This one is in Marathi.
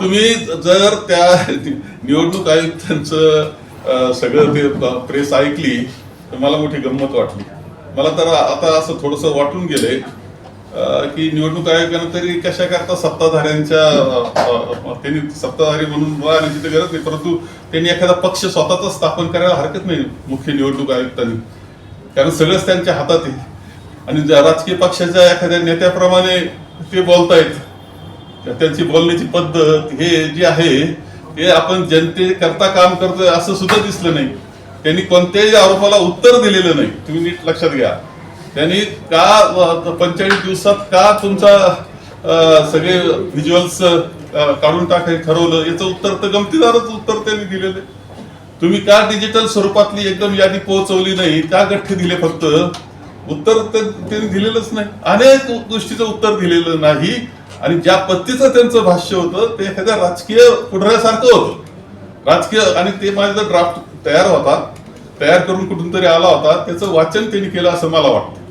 तुम्ही जर त्या निवडणूक आयुक्तांचं सगळं ते प्रेस ऐकली तर मला मोठी गंमत वाटली. मला तर आता असं थोडस वाटून गेलंय की निवडणूक आयोगानं तरी कशा करता सत्ताधाऱ्यांच्या त्यांनी सत्ताधारी म्हणून राहण्याची तर गरज नाही परंतु त्यांनी एखादा पक्ष स्वतःचा स्थापन करायला हरकत नाही मुख्य निवडणूक आयुक्तांनी. कारण सगळंच त्यांच्या हातात आहे. आणि ज्या राजकीय पक्षाच्या एखाद्या नेत्याप्रमाणे ते बोलतायत त्यांची बोलण्याची पद्धत हे जे आहे ते आपण जनतेकरता काम करतोय असं सुद्धा दिसलं नाही. त्यांनी कोणत्याही आरोपाला उत्तर दिलेलं नाही. तुम्ही नीट लक्षात घ्या. त्यांनी का पंचेचाळीस दिवसात का तुमचा अं, सगळे व्हिज्युअल्स काढून टाकाय ठरवलं याचं उत्तर तर गमतीदारच उत्तर त्यांनी दिलेलं तुम्ही का डिजिटल स्वरूपातली एकदम यादी पोहोचवली नाही का गठ्ठे दिले फक्त? उत्तर त्यांनी दिलेलंच नाही. अनेक गोष्टीचं उत्तर दिलेलं नाही. आणि ज्या पत्तीचं त्यांचं भाष्य होतं ते एखाद्या राजकीय पुढऱ्यासारखं होतं. राजकीय आणि ते माझा ड्राफ्ट तयार होता. तयार करून कुठून तरी आला होता. त्याचं वाचन त्यांनी केलं असं मला वाटतं.